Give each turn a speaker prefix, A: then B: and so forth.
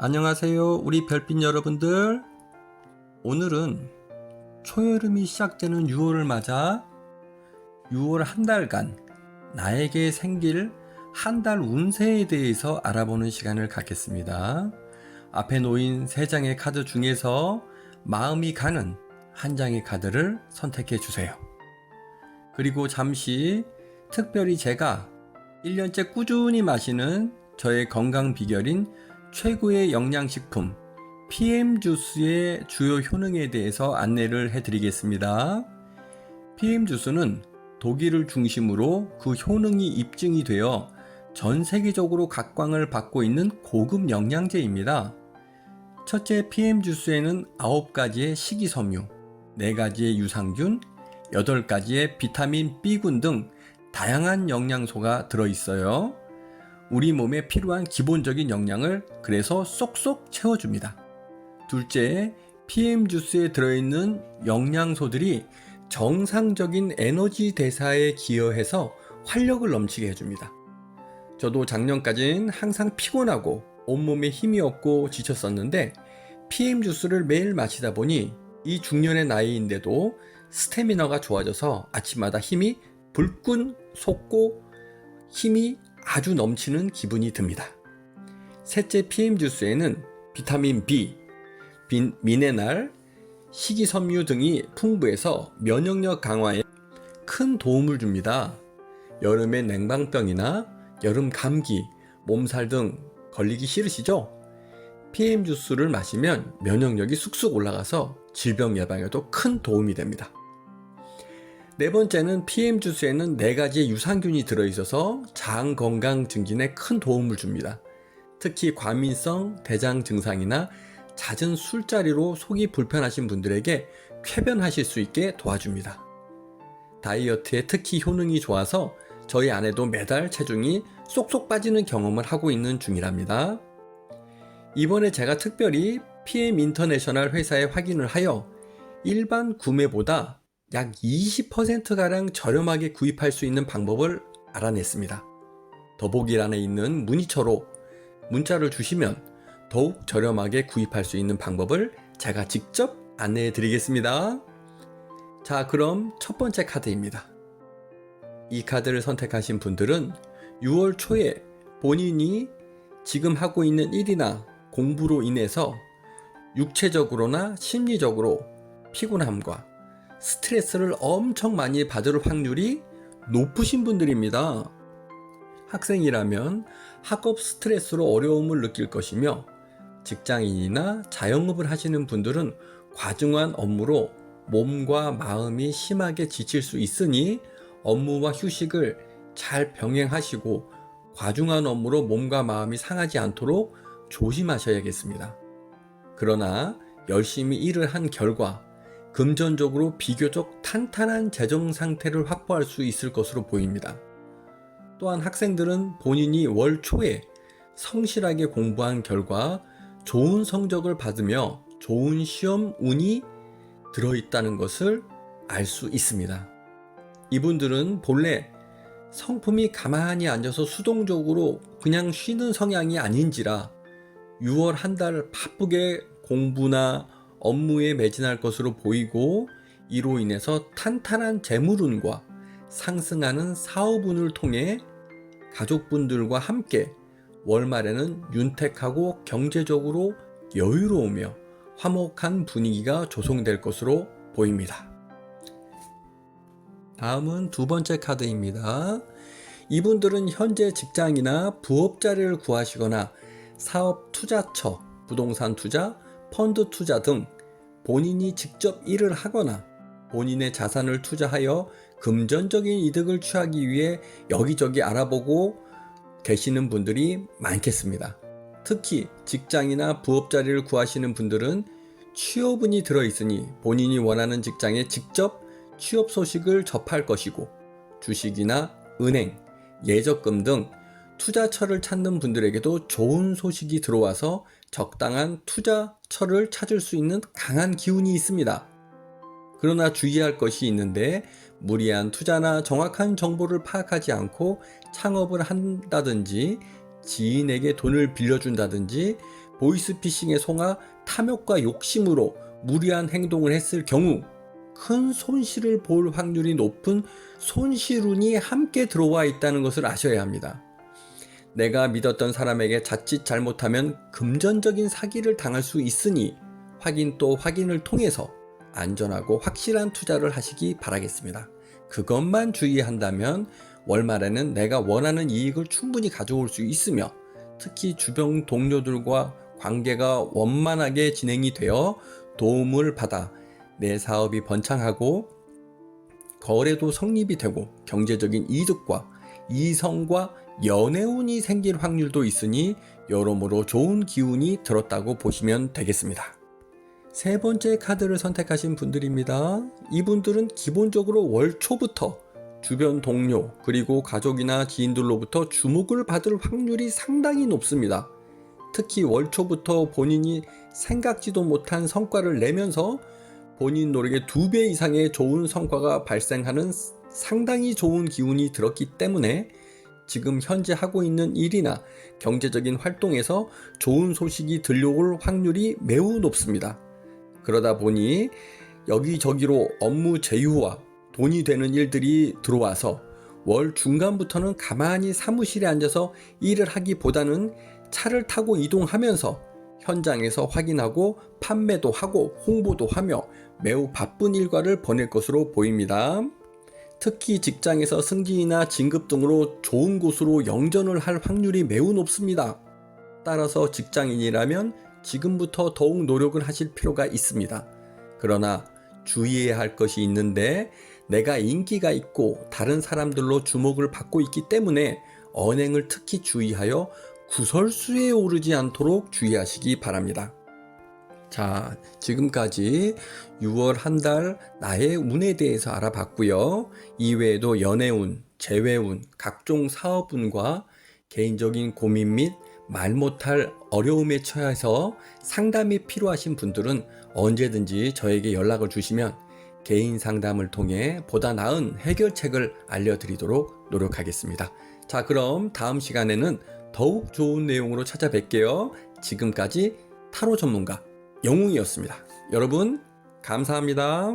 A: 안녕하세요, 우리 별빛 여러분들. 오늘은 초여름이 시작되는 6월을 맞아 6월 한 달간 나에게 생길 한 달 운세에 대해서 알아보는 시간을 갖겠습니다. 앞에 놓인 세 장의 카드 중에서 마음이 가는 한 장의 카드를 선택해 주세요. 그리고 잠시 특별히 제가 1년째 꾸준히 마시는 저의 건강 비결인 최고의 영양식품 PM 주스의 주요 효능에 대해서 안내를 해드리겠습니다. PM 주스는 독일을 중심으로 그 효능이 입증이 되어 전 세계적으로 각광을 받고 있는 고급 영양제입니다. 첫째 PM 주스에는 9가지의 식이섬유, 4가지의 유산균, 8가지의 비타민 B군 등 다양한 영양소가 들어있어요. 우리 몸에 필요한 기본적인 영양을 그래서 쏙쏙 채워줍니다. 둘째, PM 주스에 들어있는 영양소들이 정상적인 에너지 대사에 기여해서 활력을 넘치게 해줍니다. 저도 작년까진 항상 피곤하고 온몸에 힘이 없고 지쳤었는데 PM 주스를 매일 마시다 보니 이 중년의 나이인데도 스태미너가 좋아져서 아침마다 힘이 불끈 솟고 힘이 아주 넘치는 기분이 듭니다. 셋째 PM 주스에는 비타민 B, 빈, 미네랄, 식이섬유 등이 풍부해서 면역력 강화에 큰 도움을 줍니다. 여름에 냉방병이나 여름 감기, 몸살 등 걸리기 싫으시죠? PM 주스를 마시면 면역력이 쑥쑥 올라가서 질병 예방에도 큰 도움이 됩니다. 네 번째는 PM 주스에는 네 가지의 유산균이 들어있어서 장 건강 증진에 큰 도움을 줍니다. 특히 과민성 대장 증상이나 잦은 술자리로 속이 불편하신 분들에게 쾌변하실 수 있게 도와줍니다. 다이어트에 특히 효능이 좋아서 저희 아내도 매달 체중이 쏙쏙 빠지는 경험을 하고 있는 중이랍니다. 이번에 제가 특별히 PM 인터내셔널 회사에 확인을 하여 일반 구매보다 약 20%가량 저렴하게 구입할 수 있는 방법을 알아냈습니다. 더보기란에 있는 문의처로 문자를 주시면 더욱 저렴하게 구입할 수 있는 방법을 제가 직접 안내해 드리겠습니다. 자, 그럼 첫 번째 카드입니다. 이 카드를 선택하신 분들은 6월 초에 본인이 지금 하고 있는 일이나 공부로 인해서 육체적으로나 심리적으로 피곤함과 스트레스를 엄청 많이 받을 확률이 높으신 분들입니다. 학생이라면 학업 스트레스로 어려움을 느낄 것이며 직장인이나 자영업을 하시는 분들은 과중한 업무로 몸과 마음이 심하게 지칠 수 있으니 업무와 휴식을 잘 병행하시고 과중한 업무로 몸과 마음이 상하지 않도록 조심하셔야겠습니다. 그러나 열심히 일을 한 결과 금전적으로 비교적 탄탄한 재정 상태를 확보할 수 있을 것으로 보입니다. 또한 학생들은 본인이 월 초에 성실하게 공부한 결과 좋은 성적을 받으며 좋은 시험 운이 들어있다는 것을 알 수 있습니다. 이분들은 본래 성품이 가만히 앉아서 수동적으로 그냥 쉬는 성향이 아닌지라 6월 한 달 바쁘게 공부나 업무에 매진할 것으로 보이고 이로 인해서 탄탄한 재물운과 상승하는 사업운을 통해 가족분들과 함께 월말에는 윤택하고 경제적으로 여유로우며 화목한 분위기가 조성될 것으로 보입니다. 다음은 두 번째 카드입니다. 이분들은 현재 직장이나 부업 자리를 구하시거나 사업 투자처, 부동산 투자, 펀드 투자 등 본인이 직접 일을 하거나 본인의 자산을 투자하여 금전적인 이득을 취하기 위해 여기저기 알아보고 계시는 분들이 많겠습니다. 특히 직장이나 부업 자리를 구하시는 분들은 취업운이 들어있으니 본인이 원하는 직장에 직접 취업 소식을 접할 것이고 주식이나 은행, 예적금 등 투자처를 찾는 분들에게도 좋은 소식이 들어와서 적당한 투자처를 찾을 수 있는 강한 기운이 있습니다. 그러나 주의할 것이 있는데 무리한 투자나 정확한 정보를 파악하지 않고 창업을 한다든지 지인에게 돈을 빌려준다든지 보이스피싱에 속아 탐욕과 욕심으로 무리한 행동을 했을 경우 큰 손실을 볼 확률이 높은 손실운이 함께 들어와 있다는 것을 아셔야 합니다. 내가 믿었던 사람에게 자칫 잘못하면 금전적인 사기를 당할 수 있으니 확인 또 확인을 통해서 안전하고 확실한 투자를 하시기 바라겠습니다. 그것만 주의한다면 월말에는 내가 원하는 이익을 충분히 가져올 수 있으며 특히 주변 동료들과 관계가 원만하게 진행이 되어 도움을 받아 내 사업이 번창하고 거래도 성립이 되고 경제적인 이득과 이성과 연애운이 생길 확률도 있으니 여러모로 좋은 기운이 들었다고 보시면 되겠습니다. 세 번째 카드를 선택하신 분들입니다. 이분들은 기본적으로 월 초부터 주변 동료 그리고 가족이나 지인들로부터 주목을 받을 확률이 상당히 높습니다. 특히 월 초부터 본인이 생각지도 못한 성과를 내면서 본인 노력의 두 배 이상의 좋은 성과가 발생하는 상당히 좋은 기운이 들었기 때문에 지금 현재 하고 있는 일이나 경제적인 활동에서 좋은 소식이 들려올 확률이 매우 높습니다. 그러다 보니 여기저기로 업무 제휴와 돈이 되는 일들이 들어와서 월 중간부터는 가만히 사무실에 앉아서 일을 하기보다는 차를 타고 이동하면서 현장에서 확인하고 판매도 하고 홍보도 하며 매우 바쁜 일과를 보낼 것으로 보입니다. 특히 직장에서 승진이나 진급 등으로 좋은 곳으로 영전을 할 확률이 매우 높습니다. 따라서 직장인이라면 지금부터 더욱 노력을 하실 필요가 있습니다. 그러나 주의해야 할 것이 있는데 내가 인기가 있고 다른 사람들로 주목을 받고 있기 때문에 언행을 특히 주의하여 구설수에 오르지 않도록 주의하시기 바랍니다. 자, 지금까지 6월 한 달 나의 운에 대해서 알아봤고요. 이외에도 연애운, 재회운, 각종 사업운과 개인적인 고민 및 말 못할 어려움에 처해서 상담이 필요하신 분들은 언제든지 저에게 연락을 주시면 개인 상담을 통해 보다 나은 해결책을 알려드리도록 노력하겠습니다. 자, 그럼 다음 시간에는 더욱 좋은 내용으로 찾아뵐게요. 지금까지 타로 전문가 영웅이었습니다. 여러분, 감사합니다.